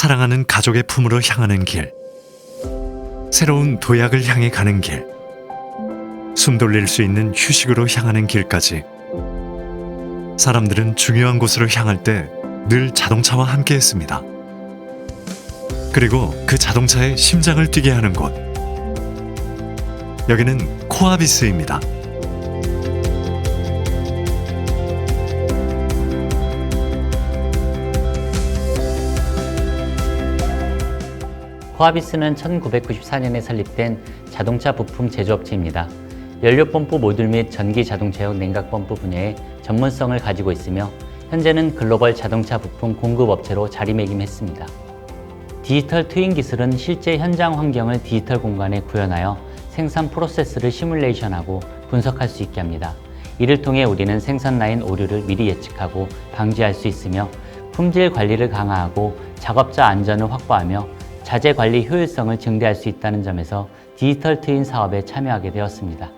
사랑하는 가족의 품으로 향하는 길. 새로운 도약을 향해 가는 길. 숨 돌릴 수 있는 휴식으로 향하는 길까지. 사람들은 중요한 곳으로 향할 때 늘 자동차와 함께 했습니다. 그리고 그 자동차의 심장을 뛰게 하는 곳. 여기는 코아비스입니다. 코아비스는 1994년에 설립된 자동차 부품 제조업체입니다. 연료펌프 모듈 및 전기 자동차용 냉각펌프 분야에 전문성을 가지고 있으며 현재는 글로벌 자동차 부품 공급업체로 자리매김했습니다. 디지털 트윈 기술은 실제 현장 환경을 디지털 공간에 구현하여 생산 프로세스를 시뮬레이션하고 분석할 수 있게 합니다. 이를 통해 우리는 생산 라인 오류를 미리 예측하고 방지할 수 있으며 품질 관리를 강화하고 작업자 안전을 확보하며 자재 관리 효율성을 증대할 수 있다는 점에서 디지털 트윈 사업에 참여하게 되었습니다.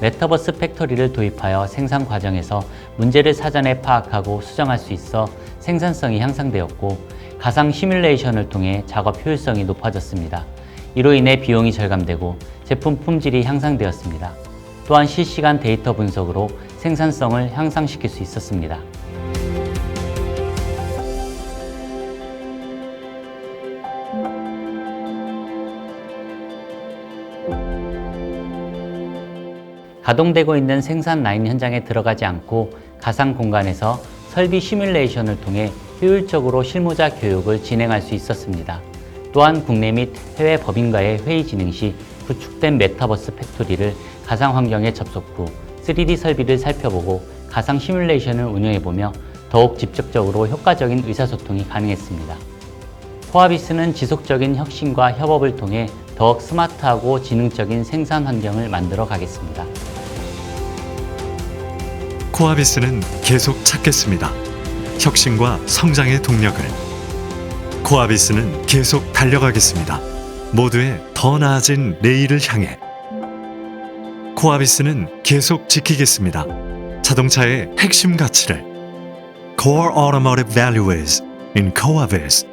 메타버스 팩토리를 도입하여 생산 과정에서 문제를 사전에 파악하고 수정할 수 있어 생산성이 향상되었고 가상 시뮬레이션을 통해 작업 효율성이 높아졌습니다. 이로 인해 비용이 절감되고 제품 품질이 향상되었습니다. 또한 실시간 데이터 분석으로 생산성을 향상시킬 수 있었습니다. 가동되고 있는 생산 라인 현장에 들어가지 않고 가상 공간에서 설비 시뮬레이션을 통해 효율적으로 실무자 교육을 진행할 수 있었습니다. 또한 국내 및 해외 법인과의 회의 진행 시 구축된 메타버스 팩토리를 가상 환경에 접속 후 3D 설비를 살펴보고 가상 시뮬레이션을 운영해보며 더욱 직접적으로 효과적인 의사소통이 가능했습니다. 코아비스는 지속적인 혁신과 협업을 통해 더욱 스마트하고 지능적인 생산 환경을 만들어 가겠습니다. 코아비스는 계속 찾겠습니다. 혁신과 성장의 동력을. 코아비스는 계속 달려가겠습니다. 모두의 더 나아진 내일을 향해. 코아비스는 계속 지키겠습니다. 자동차의 핵심 가치를. Core Automotive Values in Coavis.